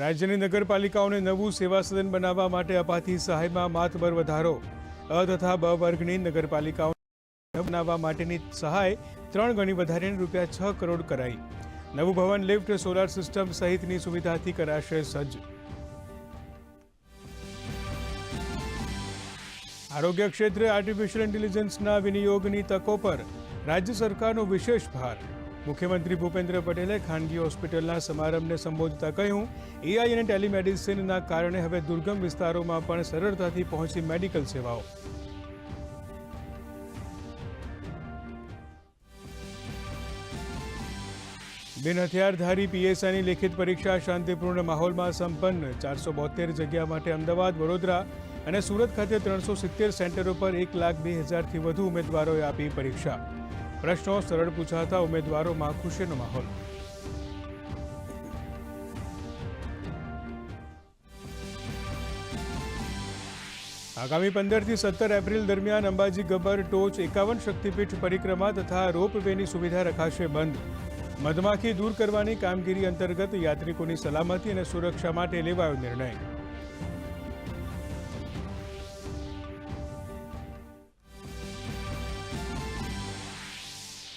રાજ્યની નગરપાલિકાઓને નવું સેવા સદન બનાવવા માટે અપાતી સહાયમાં માતબર વધારો. અ તથા બ વર્ગની નગરપાલિકાઓ બનાવવા માટેની સહાય ત્રણ ગણી વધારીને રૂપિયા છ કરોડ કરાઈ. નવું ભવન, લિફ્ટ, સોલાર સિસ્ટમ સહિતની સુવિધાથી કરાશે સજ્જ. આરોગ્ય ક્ષેત્રે આર્ટિફિશિયલ ઇન્ટેલિજન્સના વિનિયોગની તકો પર રાજ્ય સરકારનો વિશેષ ભાર. મુખ્યમંત્રી ભૂપેન્દ્ર પટેલે ખાનગી હોસ્પિટલના સમારંભને સંબોધતા કહ્યું, એઆઈ અને ટેલિમેડિસિનના કારણે હવે દુર્ગમ વિસ્તારોમાં પણ સરળતાથી પહોંચી મેડિકલ સેવાઓ. બિન હથિયારધારી પીએસઆઈની લેખિત પરીક્ષા શાંતિપૂર્ણ માહોલમાં સંપન્ન, ચારસો બોતેર જગ્યા માટે અમદાવાદ, વડોદરા અને સુરત ખાતે ત્રણસો સિત્તેર સેન્ટરો પર એક લાખ બે હજારથી વધુ ઉમેદવારોએ આપી પરીક્ષા. પ્રશ્નો સરળ પૂછાતા ઉમેદવારોમાં ખુશીનો માહોલ. આગામી પંદરથી સત્તર એપ્રિલ દરમિયાન અંબાજી ગબ્બર ટોચ એકાવન શક્તિપીઠ પરિક્રમા તથા રોપવેની સુવિધા રખાશે બંધ. મધમાખી દૂર કરવાની કામગીરી અંતર્ગત યાત્રિકોની સલામતી અને સુરક્ષા માટે લેવાયો નિર્ણય.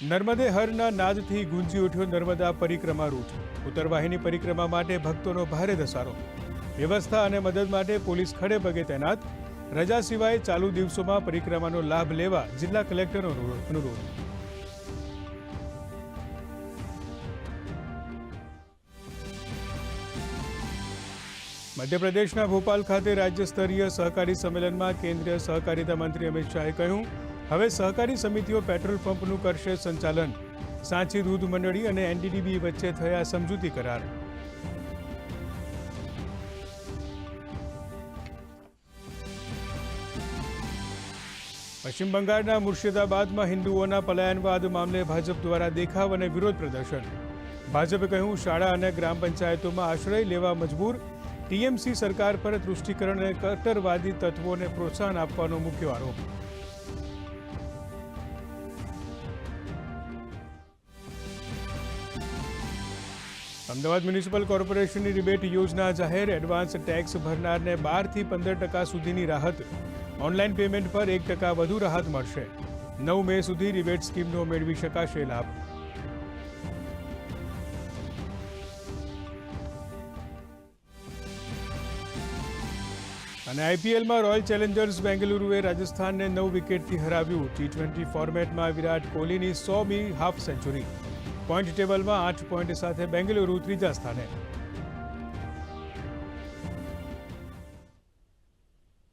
નર્મદે હરના નાદથી ગુંજી ઉઠ્યો નર્મદા પરિક્રમા રૂટ. ઉત્તરવાહિની પરિક્રમા માટે ભક્તોનો ભારે ધસારો. વ્યવસ્થા અને મદદ માટે પોલીસ ખડે પગે તૈનાત. રજા સિવાય ચાલુ દિવસોમાં પરિક્રમાનો લાભ લેવા જિલ્લા કલેક્ટરનો અનુરોધ. મધ્યપ્રદેશના ભોપાલ ખાતે રાજ્ય સ્તરીય સહકારી સંમેલનમાં કેન્દ્રીય સહકારિતા મંત્રી અમિત શાહે કહ્યું હવે સહકારી સમિતિઓ પેટ્રોલ પંપનું કરશે સંચાલન. સાંચી દૂધ મંડળી અને એનડીડીબી વચ્ચે થયા સમજૂતી કરાર. પશ્ચિમ બંગાળના મુર્શિદાબાદમાં હિન્દુઓના પલાયનવાદ મામલે ભાજપ દ્વારા દેખાવ અને વિરોધ પ્રદર્શન. ભાજપે કહ્યું, શાળા અને ગ્રામ પંચાયતોમાં આશ્રય લેવા મજબૂર. ટીએમસી સરકાર પર તૃષ્ટિકરણ અને કટ્ટરવાદી તત્વોને પ્રોત્સાહન આપવાનો મુખ્ય આરોપ. અમદાવાદ મ્યુનિસિપલ કોર્પોરેશનની રિબેટ યોજના જાહેર એડવાન્સ ટેક્સ ભરનારને બારથી પંદર ટકા સુધીની રાહત. ઓનલાઈન પેમેન્ટ પર એક ટકા વધુ રાહત મળશે. નવ મે સુધી રિબેટ સ્કીમનો મેળવી શકાશે લાભ. અને આઈપીએલમાં રોયલ ચેલેન્જર્સ બેંગલુરુએ રાજસ્થાનને નવ વિકેટથી હરાવ્યું. ટી ટ્વેન્ટી ફોર્મેટમાં વિરાટ કોહલીની સોમી હાફ સેન્ચુરી. પોઈન્ટ ટેબલમાં આઠ પોઈન્ટ સાથે બેંગલુરુ ત્રીજા સ્થાને.